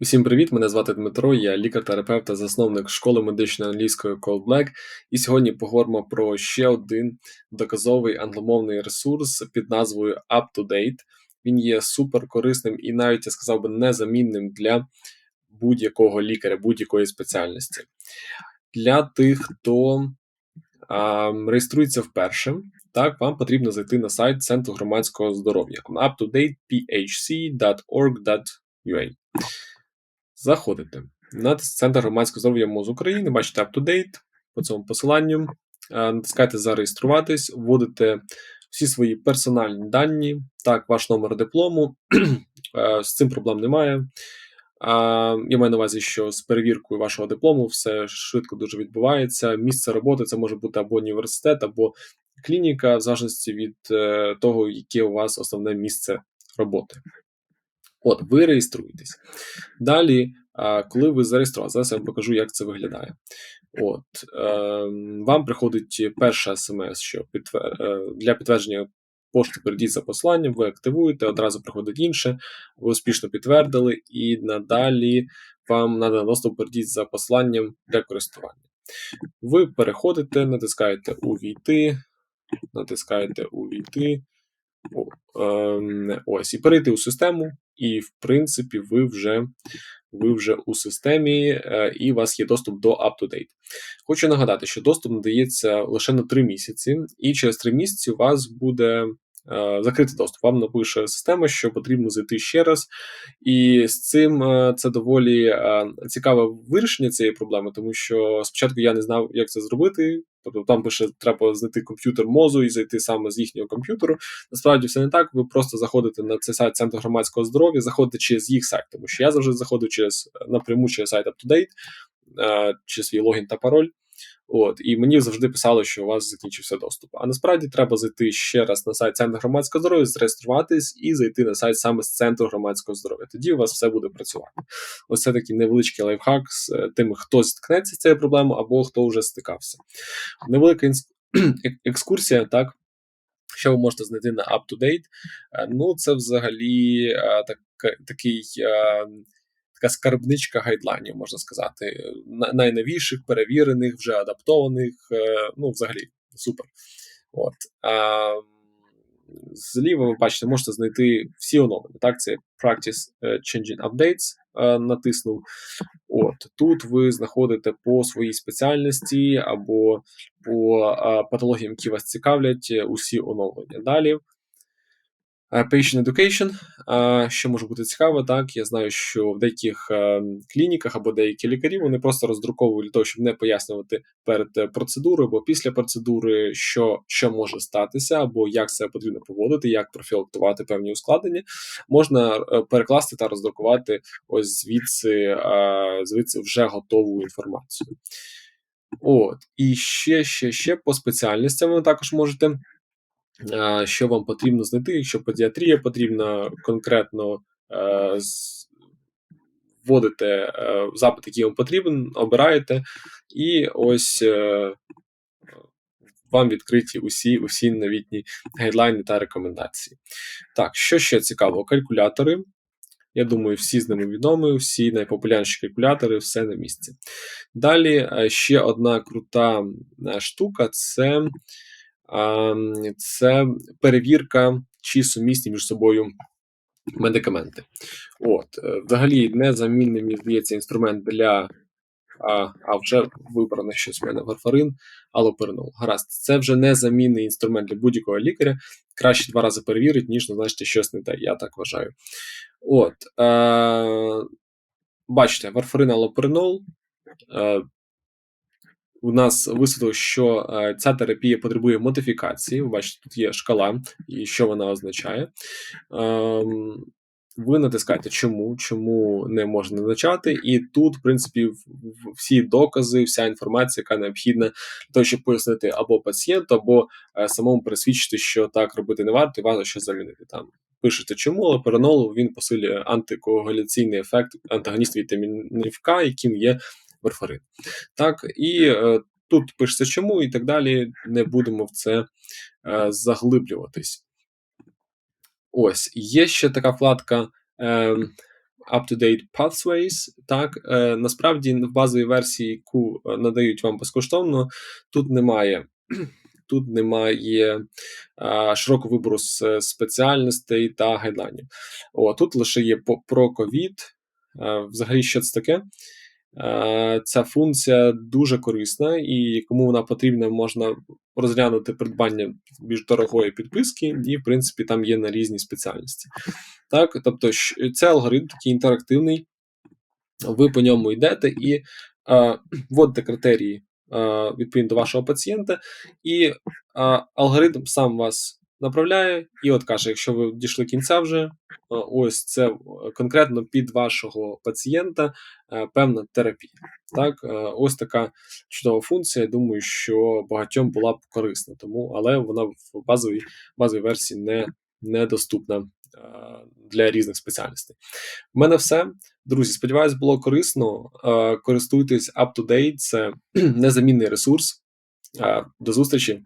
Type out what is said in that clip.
Усім привіт! Мене звати Дмитро, я лікар-терапевт та засновник школи медичної англійської Cold Black. І сьогодні поговоримо про ще один доказовий англомовний ресурс під назвою UpToDate. Він є супер корисним і навіть я сказав би незамінним для будь-якого лікаря, будь-якої спеціальності. Для тих, хто а, реєструється вперше, так, вам потрібно зайти на сайт Центру громадського здоров'я uptodatephc.org.ua. Заходите на центр громадського здоров'я МОЗ України, бачите UpToDate по цьому посиланню, натискаєте зареєструватись, вводите всі свої персональні дані, так, ваш номер диплому. З цим проблем немає. Я маю на увазі, що з перевіркою вашого диплому все швидко дуже відбувається. Місце роботи це може бути або університет, або клініка, в залежності від е, того, яке у вас основне місце роботи. От, ви реєструєтесь. Далі, коли ви зареєстрували, зараз я вам покажу, як це виглядає. От, ем, Вам приходить перша смс, що. Е, для підтвердження пошти перейдіть за посланням, ви активуєте, одразу приходить інше, ви успішно підтвердили, і надалі вам надано доступ перейдіть за посланням для користування. Ви переходите, натискаєте Увійти, натискаєте Увійти. Ем, ось, і перейти у систему, і, в принципі, ви вже ви вже у системі, е, і у вас є доступ до UpToDate. Хочу нагадати, що доступ надається лише на 3 місяці, і через 3 місяці у вас буде закритий доступ. Вам напише система, що потрібно зайти ще раз. І з цим е, це доволі е, цікаве вирішення цієї проблеми, тому що спочатку я не знав, як це зробити. Тобто там пише, треба знайти комп'ютер мозу і зайти саме з їхнього комп'ютеру. Насправді все не так. Ви просто заходите на цей сайт Центру громадського здоров'я, заходите через їх сайт, тому що я завжди заходжу через напряму через сайт UpToDate, через свій логін та пароль. От, І мені завжди писали, що у вас закінчився доступ. А насправді треба зайти ще раз на сайт Центру громадського здоров'я, зареєструватись і зайти на сайт саме з центру громадського здоров'я. Тоді у вас все буде працювати. Ось це такий невеличкий лайфхак з е, тим, хто стикнеться з цією проблемою або хто вже стикався. Невелика екскурсія, так. Що ви можете знайти на UpToDate? Е, ну, це взагалі е, так, такий така скарбничка гайдлайнів, можна сказати, найновіших, перевірених, вже адаптованих. Е, ну, взагалі, супер. От. Зліва ви бачите, можете знайти всі оновлення. Так, це Practice е, Changing Updates. Е, натиснув. От Тут ви знаходите по своїй спеціальності або по патологіям, які вас цікавлять, усі оновлення. Далі patient Education, що може бути цікаво, так я знаю, що в деяких е, клініках або деякі лікарі вони просто роздруковують для того, щоб не пояснювати перед е, процедурою або після процедури, що що може статися, або як це потрібно проводити, як профілактувати певні ускладнення, можна перекласти та роздрукувати ось звідси, звідси вже готову інформацію. От, і ще, ще, ще по спеціальностям ви також можете що вам потрібно знайти, якщо педіатрія потрібна конкретно е, вводите е, запит, який вам потрібен, обираєте, і ось е, вам відкриті усі усі новітні гайдлайни та рекомендації. Так, що ще цікаво, калькулятори. Я думаю, всі з ними відомі, всі найпопулярніші калькулятори, все на місці. Далі ще одна крута штука це це перевірка, чи сумісні між собою медикаменти. От, е, Взагалі, незамінний, мені здається, інструмент для. А а вже вибрано щось в мене варфарин, алоперинол. Гаразд, це вже незамінний інструмент для будь-якого лікаря. Краще два рази перевірити, ніж назначити щось не те. Я так вважаю. От, е, Бачите, варфарин алоперинол. Е, у нас висвітло, що е, ця терапія потребує модифікації. Ви бачите, тут є шкала, і що вона означає. Ем, ви натискаєте, чому, чому не можна назначати, і тут, в принципі, всі докази, вся інформація, яка необхідна для того, щоб пояснити або пацієнту, або е, самому пересвідчити, що так робити не варто, і варто що замінити там. Пишете, чому але перенолу він посилює антикоагуляційний ефект антагоніст вітамінів К, яким є варфарин. Так, і е, тут пишеться чому, і так далі. Не будемо в це е, заглиблюватись. Ось, є ще така вкладка. Е, Up-to-Date Pathways. Так, е, насправді в базовій версії, яку надають вам безкоштовно, тут немає. Тут немає а, широкого вибору с- спеціальностей та гайдлайнів. О, тут лише є по- про ковід. Взагалі, що це таке? А, Ця функція дуже корисна, і кому вона потрібна, можна розглянути придбання більш дорогої підписки, і, в принципі, там є на різні спеціальності. Так, тобто, щ- це алгоритм такий інтерактивний, ви по ньому йдете і е, вводите критерії е, відповідно до вашого пацієнта, і е, алгоритм сам вас направляє, і от каже, якщо ви дійшли кінця вже, е, ось це е, конкретно під вашого пацієнта е, певна терапія. Так, ось така чудова функція. Я думаю, що багатьом була б корисна, тому але вона в базовій базовій версії не, недоступна для різних спеціальностей. У мене все. Друзі, сподіваюсь, було корисно. Користуйтесь UpToDate, це незамінний ресурс. До зустрічі!